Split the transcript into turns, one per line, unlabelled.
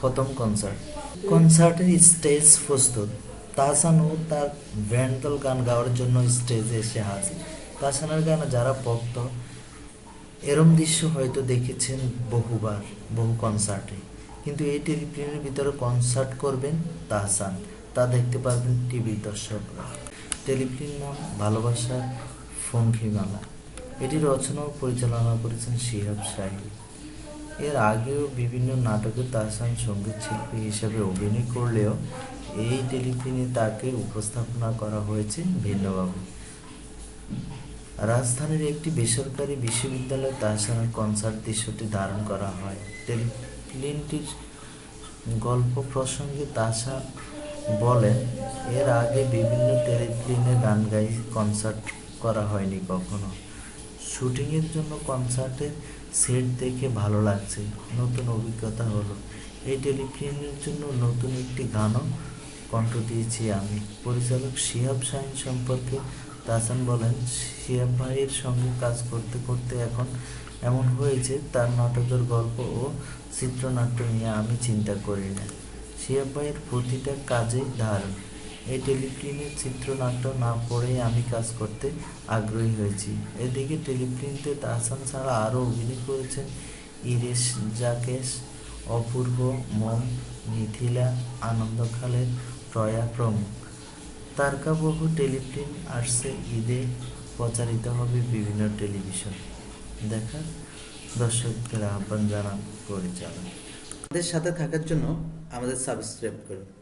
প্রথম কনসার্ট। কনসার্টের স্টেজ প্রস্তুত। তাহসান ও তার ব্যান্ড দল গান গাওয়ার জন্য স্টেজে এসে হাজির। তাহসানের গানে যারা ভক্ত, এরম দৃশ্য হয়তো দেখেছেন বহুবার, বহু কনসার্টে। কিন্তু এই টেলিফিল্মের ভিতরে কনসার্ট করবেন তাহসান। তা দেখতে পারবেন টিভি দর্শকরা। টেলিফিল্ম নাম ভালোবাসার ফঙ্কিমালা। এটি রচনা ও পরিচালনা করেছেন শিহাব শাহী এর আগেও বিভিন্ন নাটকে তাহসান সংগীত শিল্পী হিসেবে অভিনয় করলেও এই টেলিফিল্মে তাকে উপস্থাপনা করা হয়েছে ভিন্নভাবে রাজধানীর একটি বেসরকারি বিশ্ববিদ্যালয়ে তাহসানের কনসার্ট দৃশ্যটি ধারণ করা হয়। টেলিফিল্মটির গল্প প্রসঙ্গে তাহসান বলেন, এর আগে বিভিন্ন টেলিফিল্মে গান গাই কনসার্ট করা হয়নি কখনো। শুটিংয়ের জন্য কনসার্টের সেট দেখে ভালো লাগছে। নতুন অভিজ্ঞতা হলো। এই টেলিফিল্মের জন্য নতুন একটি গানও কণ্ঠ দিয়েছি আমি। পরিচালক শিহাব শাহিন সম্পর্কে তাহসান বলেন, শিহাব ভাইয়ের সঙ্গে কাজ করতে করতে এখন এমন হয়েছে, তার নাটকের গল্প ও চিত্রনাট্য নিয়ে আমি চিন্তা করি না। শিহাব ভাইয়ের প্রতিটা কাজেই ধারণ। এই টেলিফিল্মের চিত্রনাট্য না পড়েই আমি কাজ করতে আগ্রহী হয়েছি। এদিকে টেলিফিল্মতে তাহসান ছাড়া আরও অভিনয় করেছেন ইরেশ জাকেশ, অপূর্ব মম, মিথিলা, আনন্দ খালের, প্রয়া প্রমুখ। তারকাবহু টেলিফিল্ম আসছে ঈদে, প্রচারিত হবে বিভিন্ন টেলিভিশন। দেখার দর্শকদের আহ্বান জানান পরিচালক।
আমাদের সাথে থাকার জন্য আমাদের সাবস্ক্রাইব করুন।